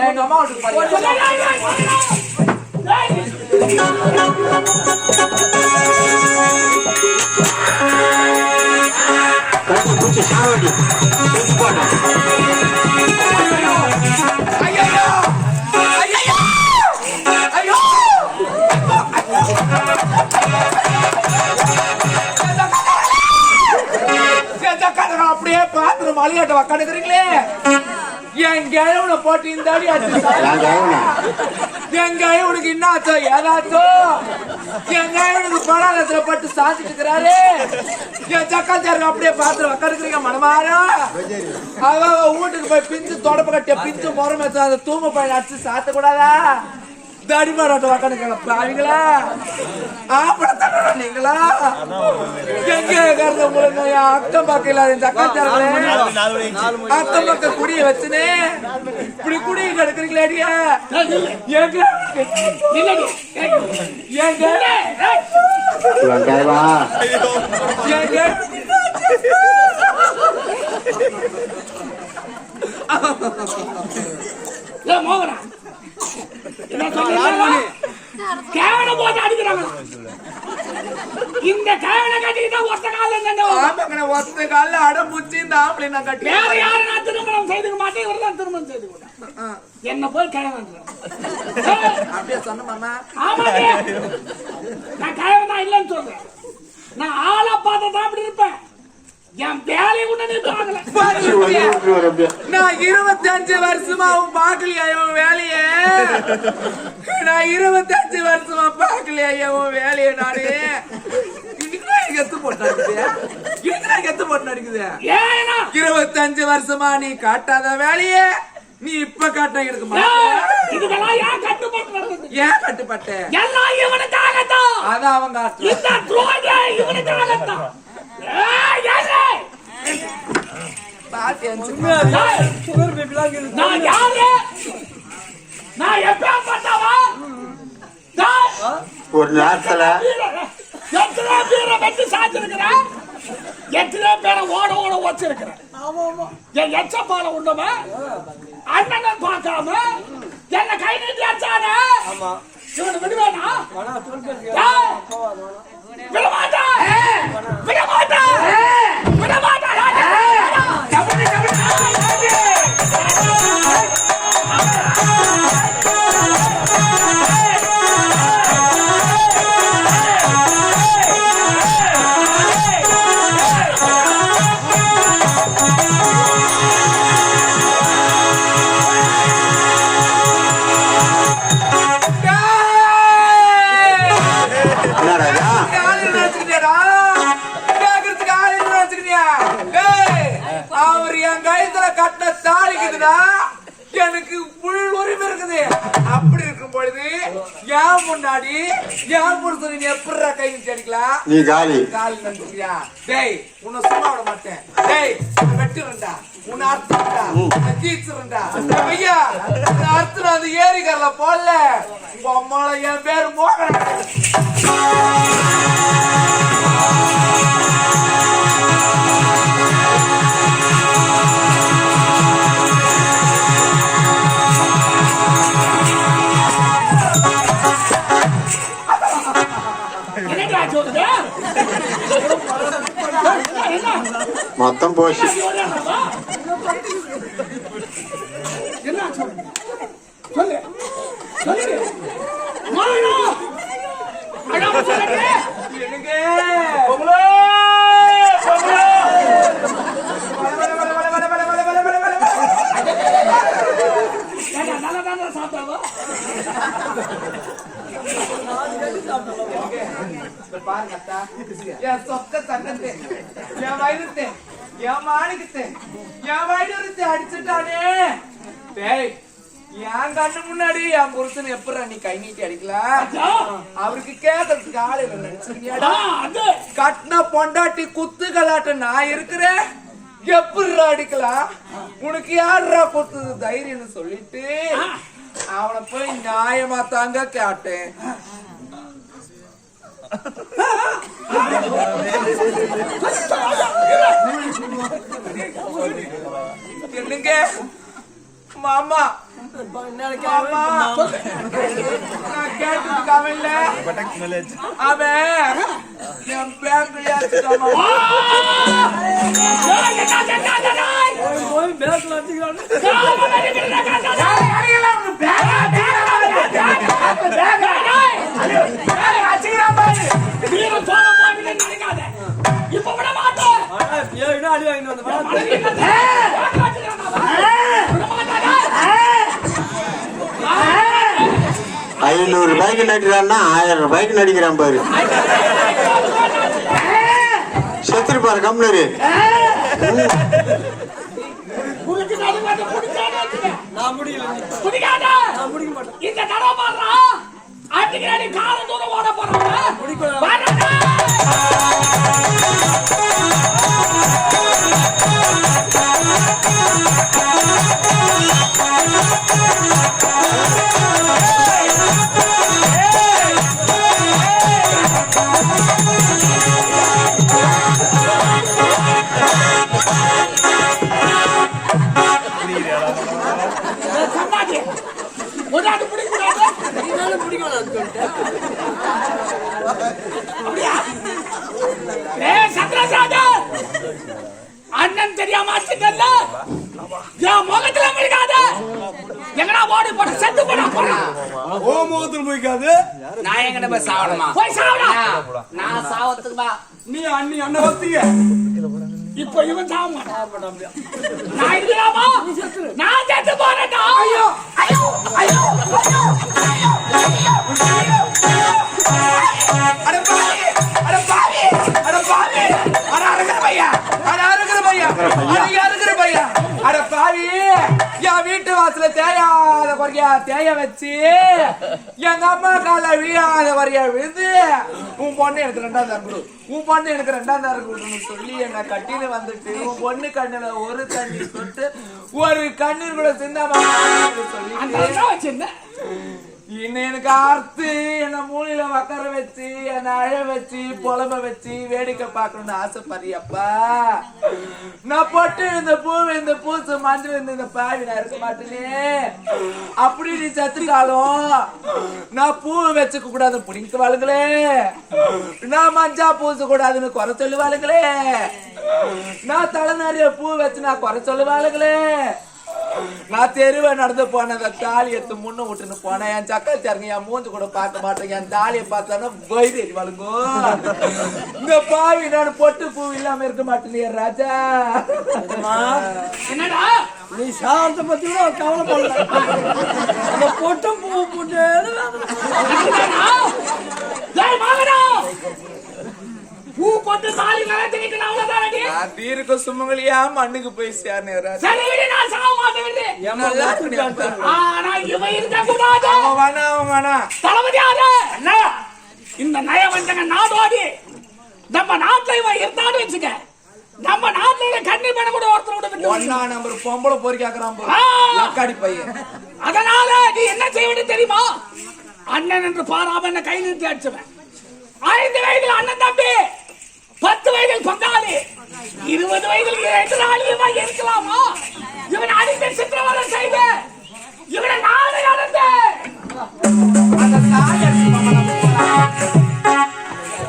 எங்க அம்மா வீட்டுக்கு அப்படியே பாத்திரம் மலையாட்ட உக்காந்துக்கிறீங்களே என் கிழவனை போட்டு கேவனா என் கிழவனுக்கு என்ன ஆச்சோ ஏதாச்சோ? என் கிழவனுக்கு படாதத்துல பட்டு சாத்திட்டு இருக்கிறாரு என் சக்காச்சாருக்கு அப்படியே பாத்திரம் உக்காந்துக்கிறீங்க மனமாரா அவ வீட்டுக்கு போய் பிஞ்சு தொடப்ப கட்டிய பிஞ்சு முறம் அந்த தூம பையன் அடிச்சு சாத்த கூடாதா தடிமாராட்ட உக்காந்துக்கிறீங்க பாவீங்களா ஆப்படத்தான நீங்களா எங்க உங்களுக்கு என் அக்கம் பக்கம் இல்லாத இந்த அக்காச்சாரங்களே அக்கம் பக்கம் குடிய வச்சுனே இப்படி குடிய கிடக்குறீங்களே எங்க எங்க எங்க ஏ மோகனா கேவனை போட்டு அடிக்கிறாங்க. இந்த கேவனை கட்டிக்கிட்டா ஒத்த கால ஆமாங்கண்ணே, ஒத்த கால்ல அடம்புச்சி இந்த ஆம்பளை நான் கட்டி வேற யாரும் நான் திருமணம் செய்துக்க மாட்டேன் இவர் தான் திருமணம் செய்து கொண்டார். என்ன போய் கிழவன் அப்படியே சொன்ன மாமா. ஆமாங்க. நான் கிழவன் தான் இல்லைன்னு சொல்றேன். நான் ஆளை பார்த்து தான் அப்படி இருப்பேன். என் வேலையை கூட நீ பார்க்கல. நான் இருபத்தி அஞ்சு வருஷமா அவன் பாக்கலையா இவன் வேலைய? நான் இருபத்தி அஞ்சு வருஷமா பாக்கலையா இவன் வேலைய நானு? எத்து போட்டு எத்து போட்டு அடிக்குது ஏன்னா இருபத்தஞ்சு வருஷமா நீ காட்டாத வேலைய நீ இப்ப காட்ட எடுக்க இதுக்கெல்லாம் ஏன் கட்டுப்பட்டு ஏன் கட்டுப்பட்ட? எல்லாம் இவனுக்காகத்தான். அதான் அவன் இந்த இவனுக்காகத்தான். ஏலே! அஞ்சு ஏய், நான் யாரு நான் எப்பேற்பட்டவா நான் ஒரு நேரத்துல. எத்தனை பேரை வெட்டி சாச்சிருக்கிறேன் எத்தனை பேரை ஓட ஓட வச்சிருக்கிறேன் என் எச்சப்பால உண்டவன் அண்ணனை பார்க்காம என்ன கை நீட்டி அடிச்சானே இவனை விடுவேனா விடமாட்டேன் விடமாட்டேன் ஏன் புருஷன் நீ எப்படிடா கை நீட்டி அடிக்கலாம்? நீ காலி. கால் நினைச்சுக்கிறியா டேய் உன்னை சும்மா விட மாட்டேன். டேய் வெட்டுறேன்டா. உன்னை அறுத்துறேன்டா. உன்னை தீச்சுறேன்டா ஐயா அறுத்துற அந்த ஏரிக்கரில் போடல. உங்க அம்மால என் பேர் மோகன். మొత్తం పోషి என் மாணிக்கத்தை என் வயிறுத்தை அடிச்சுட்டானே. டேய் என் கண்ணு முன்னாடி என் புருஷன் எப்படா நீ கை நீட்டி அடிக்கலாம் அவருக்கு கேட்கறதுக்கு ஆள் இல்லை நினைச்சிருக்கியாடா? கட்டின பொண்டாட்டி குத்து கலாட்ட நான் இருக்கிறேன். எப்படிடா அடிக்கலாம்? உனக்கு யாருடா கொடுத்தது தைரியம்னு சொல்லிட்டு அவனை போய் நியாயமா தாங்க கேட்டேன். என்னங்க? மாமா. மாமா, அவன் என் பேங்க்ல ஐநூறு ரூபாய்க்கு நடிக்கிறான்னா ஆயிரம் ரூபாய்க்கு நடிக்கிறான் பாரு செத்துருப்பாரு கம்னரு. இந்த தடவை பாருடா. அடிக்கிறாடி கால தூரம் ஓட போறவங்க. அண்ணன் தெரியாம அடிச்சிட்டல்ல? என் முகத்துல முழிக்காத. எங்கடா ஓடி போட? செத்து போடா போடா. ஓ முகத்தில் போய்க்காது. நான் எங்கட போய் சாவணுமா? போய் சாவடா. நான் சாவத்துக்கு பா நீ அண்ணி அண்ணன் வத்தீங்க இப்ப இவன் சாவ நான் இருக்கலாமா? நான் செத்து போறேன்டா. ஐயோ. ஐயோ ஐயோ அட என் தேயாத குறையா தேய வச்சு எங்க அம்மா கால வீழாத வரையா விழுந்து உன் பொண்ணு எனக்கு ரெண்டாம் தரம் கொடு. உன் பொண்ணு எனக்கு ரெண்டாம் தரம் கொடுன்னு சொல்லி என்ன கட்டின்னு வந்துட்டு உன் பொண்ணு கண்ணுல ஒரு தண்ணி தொட்டு ஒரு கண்ணீர் கூட சிந்தாமா சொல்லி வச்சிருந்தேன். இன்னும் எனக்கு அறுத்து என்ன மூலையில உக்கார வச்சு என்ன அழ வச்சு புலம்ப வச்சு வேடிக்கை பார்க்கணும்னு ஆசைப்படுறியப்பா நான் பொட்டு இந்த பூ இந்த பூசு மஞ்சள் இந்த இந்த பாவி நான் இருக்க மாட்டேனே. அப்படி நீ செத்துட்டாலும் நான் பூ வச்சுக்க கூடாது பிடிக்க வாழுங்களே நான் மஞ்சா பூச கூடாதுன்னு குறை சொல்லுவாளுங்களே. நான் தலை நிறைய பூ வச்சு நான் குறை சொல்லுவாளுங்களே. நான் தெருவை நடந்து போனேன் அந்த தாலி எடுத்து முன்ன விட்டுன்னு போனேன். என் சக்கரச்சாருங்க என் மூஞ்சு கூட பார்க்க மாட்டேன் என் தாலியை பார்த்தானா வயிறு வழுங்கோ இந்த பாவி நான் பொட்டு பூ இல்லாம இருக்க மாட்டேனே ராஜா. என்னடா? நீ சாரத்தை பத்தி கூட கவலைப்படல. அந்த பொட்டம் பூ போட்டு என்னடா? ஏய் மகனா பூ போட்டு தாலி நிலத்திக்கிட்டு அவ்வளவுதான் நீ நான் தீர்க்க சுமங்கலியா? மண்ணுக்கு போய் சேர்னேன் ராஜா சரி விடு நான் சாக மாட்டேன் விடு நல்லா இருக்கு ஆனா இவன் இருக்க கூடாது அவன் வேணா அவன் வேணா. தளபதி அண்ணா. இந்த நயவஞ்சக நாடோடி. நம்ம நாட்டுல இவன் இருந்தான்னு வச்சுக்க. நம்ம நாட்டுல கண்ணி பண்ண கூட ஒருத்தர் விட விட்டு ஒன்னா நம்பர் பொம்பளை பொறிக்காக்குறான் போல ஆ! லக்காடி பையன். அதனால நீ என்ன செய்ய வேண்டும் தெரியுமா? அண்ணன் என்று பாராம என்ன கை நிறுத்தி அடிச்சவன். ஐந்து வயதில் அண்ணன் தம்பி பத்து வயதில் பங்காளி ஐம்பது வயதில் எதிராளியுமா இருக்கலாமா.